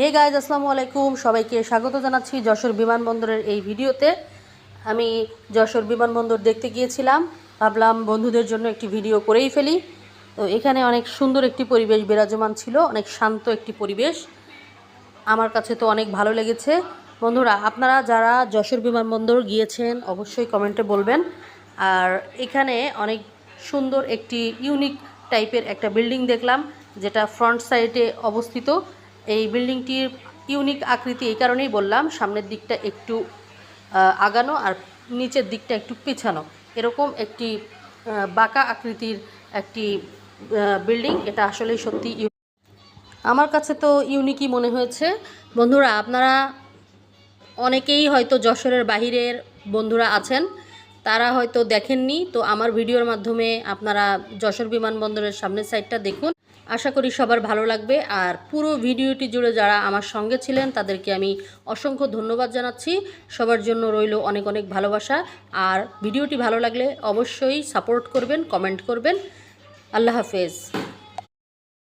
Hey guys আসসালামু আলাইকুম। সবাইকে স্বাগত জানাচ্ছি যশোর বিমানবন্দরের এই ভিডিওতে। আমি যশোর বিমানবন্দর দেখতে গিয়েছিলাম। ভাবলাম বন্ধুদের জন্য একটি ভিডিও করেই ফেলি। তো এখানে অনেক সুন্দর একটি পরিবেশ বিরাজমান ছিল, অনেক শান্ত একটি পরিবেশ। আমার কাছে তো অনেক ভালো লেগেছে। বন্ধুরা, আপনারা যারা যশোর বিমানবন্দর গিয়েছেন, অবশ্যই কমেন্টে বলবেন। আর এখানে অনেক সুন্দর একটি ইউনিক টাইপের একটা বিল্ডিং দেখলাম, যেটা ফ্রন্ট সাইডে অবস্থিত। এই বিল্ডিংটির ইউনিক আকৃতি এই কারণেই বললাম, সামনের দিকটা একটু আগানো আর নিচের দিকটা একটু পিছানো। এরকম একটি বাঁকা আকৃতির একটি বিল্ডিং, এটা আসলেই সত্যি আমার কাছে তো ইউনিকই মনে হয়েছে। বন্ধুরা, আপনারা অনেকেই হয়তো যশোরের বাহিরের বন্ধুরা আছেন, তারা হয়তো দেখেননি, তো আমার ভিডিওর মাধ্যমে আপনারা যশোর বিমানবন্দরের সামনের সাইডটা দেখুন। আশা করি সবার ভালো লাগবে। আর পুরো ভিডিওটি জুড়ে যারা আমার সঙ্গে ছিলেন, তাদেরকে আমি অসংখ্য ধন্যবাদ জানাচ্ছি। সবার জন্য রইল অনেক অনেক ভালোবাসা। আর ভিডিওটি ভালো লাগলে অবশ্যই সাপোর্ট করবেন, কমেন্ট করবেন। আল্লাহ হাফেজ।